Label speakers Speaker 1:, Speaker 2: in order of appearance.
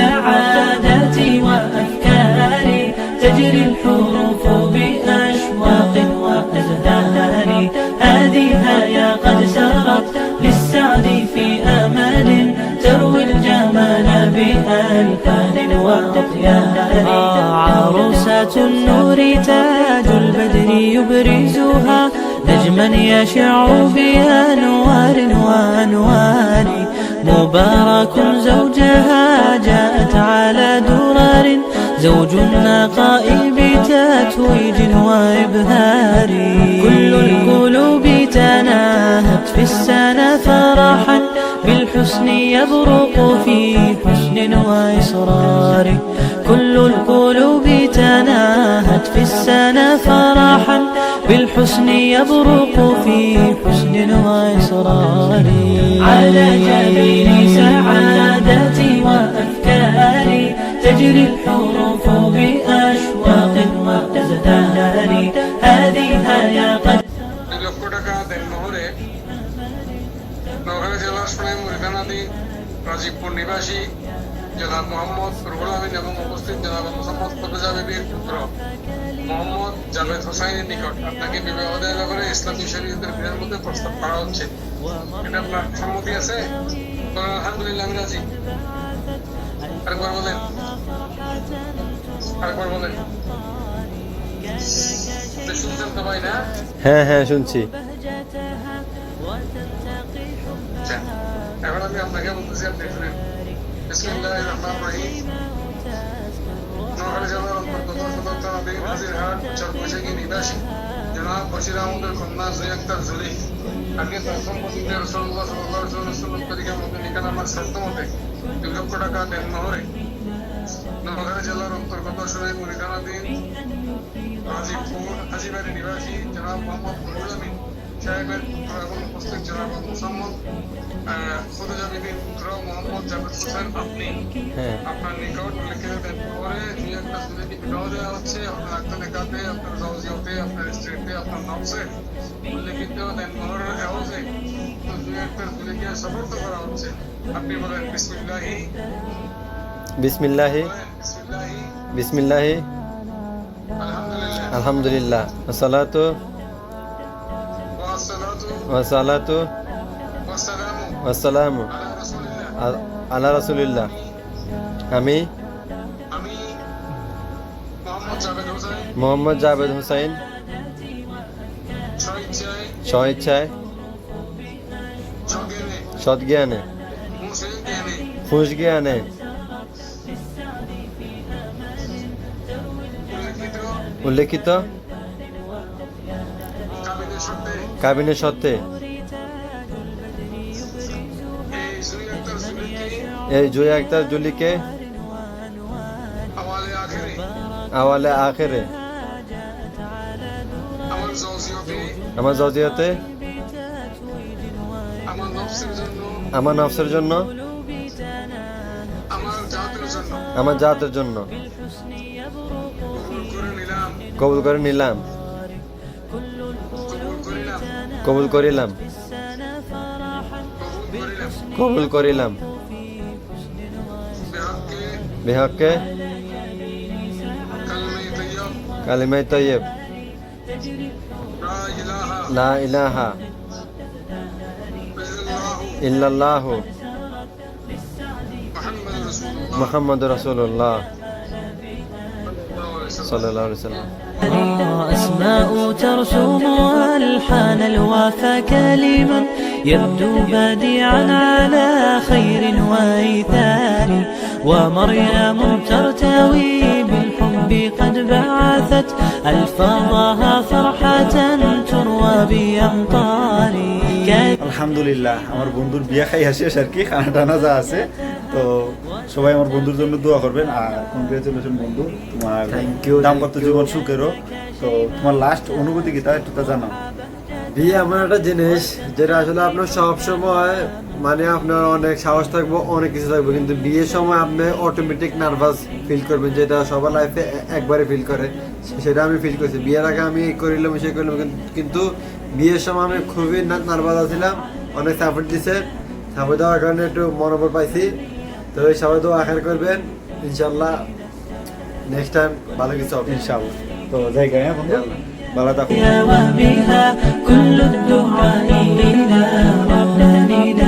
Speaker 1: سعادتي وأفكاري تجري الحروف بأشواق وأزهار هذه يا قد سرت للسعد في أمل تروي الجمال بألفان وأطيار عروسة النور تاج البدر يبرزها نجما يشع بأنوار وأنوار. مبارك زوجها جاءت على درر زوج النقاء بتتويج وإبهار. كل القلوب تناهت في السنة فرحا. بالحسن يبرق في حسن وإصرار. كل القلوب تناهت بالحسن يبرق في حسن وإصرار على جبين سعادتي وأفكاري تجري الحروف بأشواق وأزدهار هذه يا قد
Speaker 2: দুই লক্ষ টাকা দেন মোহরে নোয়াখালী জেলার সোনাই মুরিদানাদি রাজীবপুর নিবাসী জনাব মোহাম্মদ রুহুল আমিন এবং উপস্থিত জনাব মোহাম্মদ ফতেজা বিবির পুত্র মোহাম্মদ জাভেদ হোসাইনের নিকট আপনাকে বিবাহ দেওয়ার ব্যাপারে ইসলামী শরীয়তের বিধান মধ্যে প্রস্তাব করা হচ্ছে। এটা আপনার সম্মতি আছে? আলহামদুলিল্লাহ আমি রাজি। আরেকবার বলেন। আরেকবার বলেন। শুনছেন তো ভাই না?
Speaker 3: হ্যাঁ হ্যাঁ শুনছি।
Speaker 2: আচ্ছা, এখন আমি আপনাকে বলতেছি আপনি শুনেন। বিসমিল্লাহির রহমানির রহিম। মধ্যে নিকান আমার শর্ত মতে দুই লক্ষ টাকা দেন নহরে নোয়াখালী জেলার অন্তর্গত সোনাইপুর থানাধীন রাজীবপুর হাজিবাড়ি নিবাসী জনাব মোহাম্মদ নুরুল আমিন। সাহেবের এবং উপস্থিত জনাব মোহাম্মদ ফতেজা বিবির পুত্র মোহাম্মদ জাভেদ হোসেন আপনি
Speaker 3: হ্যাঁ।
Speaker 2: আপনার নিকট লিখে দেন পরে দুই একটা সুযোগী বিবাহ দেওয়া হচ্ছে আপনার আত্মা আপনার জৌজিয়তে আপনার স্ত্রীতে আপনার নবসে উল্লেখিত দেন মোহরের এওজে দুই একটা সুযোগী সমর্থ করা হচ্ছে। আপনি বলেন বিসমিল্লাহি।
Speaker 3: বিসমিল্লাহি।
Speaker 2: বিসমিল্লাহি।
Speaker 3: বিসমিল্লাহি।
Speaker 2: আলহামদুলিল্লাহ।
Speaker 3: আসসালাতু ওয়াসালাতু ওয়াসালামু
Speaker 2: আলা রাসূলিল্লাহ
Speaker 3: আ- আলা রাসূলিল্লাহ আমি
Speaker 2: আমি মোহাম্মদ জাভেদ
Speaker 3: হোসাইন
Speaker 2: স্বইচ্ছায়
Speaker 3: সদ্জ্ঞানে
Speaker 2: মুসলিম জ্ঞানে উল্লেখিত কাবিনের সত্ত্বে এই সুরি আক্তার
Speaker 3: জুলিকে
Speaker 2: আওয়ালে আখেরে। আমার জৌজিয়তে
Speaker 3: আমার
Speaker 2: নফসের জন্য?
Speaker 3: আমার
Speaker 2: জাতের জন্য। কবুল করে নিলাম।
Speaker 3: কবুল
Speaker 2: করিলাম।
Speaker 3: কবুল করিলাম।
Speaker 2: বেহককে?
Speaker 3: কালিমাই তৈয়ব।
Speaker 2: লা ইলাহা ইল্লাল্লাহু মুহাম্মাদুর রাসূলুল্লাহ।
Speaker 3: মুহাম্মাদুর রাসূলুল্লাহ
Speaker 2: সাল্লাল্লাহু আলাইহি ওয়াসাল্লাম
Speaker 3: সাল্লাল্লাহু আলাইহি সাল্লাম
Speaker 1: أسماء ترسم ألحان الوفا كلما يبدو بديعا على خير وإيثار ومريم ترتوي بالحب قد بعثت ألفاظها فرحة تروى بأمطار
Speaker 4: আলহামদুলিল্লাহ আমার বন্ধুর বিয়ে খাই শেষ আর কি খানা টানা যা আছে তো সবাই আমার বন্ধুর জন্য দোয়া করবেন। আর কংগ্রেচুলেশন বন্ধু তোমার দাম্পত্য. জীবন সুখেরও। তো তোমার লাস্ট অনুভূতি কি তা একটু তা জানাও।
Speaker 5: বিয়ে এমন একটা জিনিস যেটা আসলে আপনার সব সময় মানে আপনার অনেক সাহস থাকব অনেক কিছু থাকব কিন্তু বিয়ের সময় আপনি অটোমেটিক নার্ভাস ফিল করবেন যেটা সবার লাইফে একবারে ফিল করে। সেটা আমি ফিল করছি। বিয়ের আগে আমি এই করিলাম সে করিলাম কিন্তু- কিন্তু বিয়ের সময় আমি খুবই নার্ভাস আছিলাম অনেক সাপোর্ট দিছে। সাপোর্ট দেওয়ার কারণে একটু মনোবল পাইছি। তো এই সবাই তো আখার করবেন ইনশাল্লাহ নেক্সট টাইম ভালো কিছু হবে
Speaker 4: ইনশাআল্লাহ তো জায়গা হ্যাঁ বন্ধু ভালো থাকুন
Speaker 1: وبها كل الدعاء إلى ربنا